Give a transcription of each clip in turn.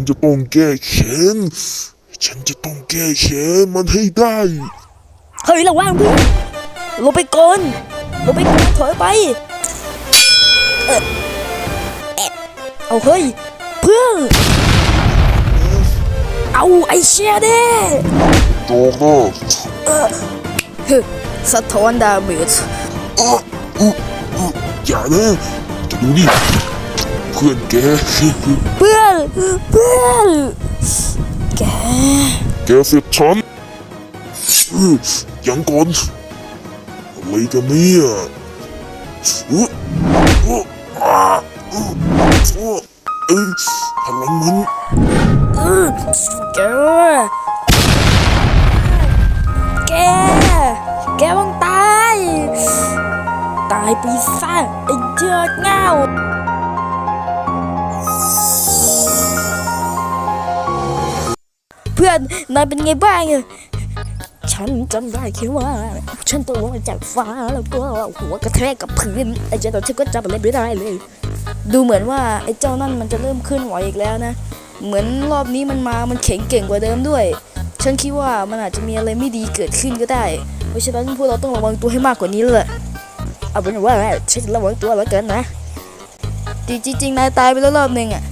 นจะต้องแก้แค้น ฉันจะต้องแก้แค้นมันให้ได้ เฮ้ยระวังเพื่อนลงไปก่อนลงไปก่อนถอยไปเอะเอะเอาเฮ้ย เพื่อนเอาไอเชียเด้โจกนะฮึสะท้อนดาเมจอะอุ๊อุ๊อย่านะจะดูนี่เพื่อนแก เพื่อน เพื่อนแก แกเสร็จฉันอื้อยังก่อนอะไรกันเนี่ยอื้ออื้ออ่าอื้ออื้อเอ้ยพลังมันอือแกแก แกต้องตาย ตายปีศาจไอ้เจ้าเงา พื่อนนายเป็นไงบ้างอะฉันจำได้แค่ว่า ฉันตกลงมาจากฟ้าแล้วก็หัวกระแทกกับพื้นไอ้เจ้าตัวฉันก็จำอะไรไม่ได้เลย ดูเหมือนว่าไอ้เจ้านั่นมันจะเริ่มเคลื่อนไหวอีกแล้วนะ เหมือนรอบนี้มันมามันแข็งเก่งกว่าเดิมด้วย ฉันคิดว่ามันอาจจะมีอะไรไม่ดีเกิดขึ้นก็ได้ เพราะฉะนั้นพวกเราต้องระวังตัวให้มากกว่านี้เลยเอาเป็นว่าฉันจะระวังตัวแล้วกันนะจริงจริงๆนายตายไปแล้วรอบหนึ่งอะ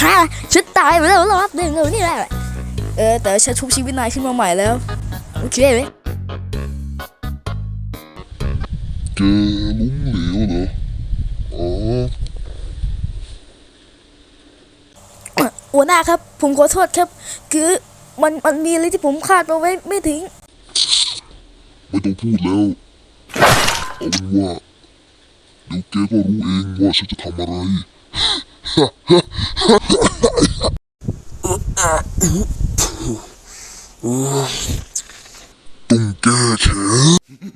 ฮะฉันตายไปแล้วรอบหนึ่งเออนี่แหละ เออ แต่ฉันชุบชีวิตนายขึ้นมาใหม่แล้ว โอเคไหมแกล้มเหลวเหรออ๋อหัวหน้าครับ ผมขอโทษครับ คือมันมันมีอะไรที่ผมคาดเอาไว้ไม่ถึง ไม่ต้องพูดแล้วเอาเป็นว่าเดี๋ยวแกก็รู้เองว่าฉันจะทำอะไรต้อง แก้แค้น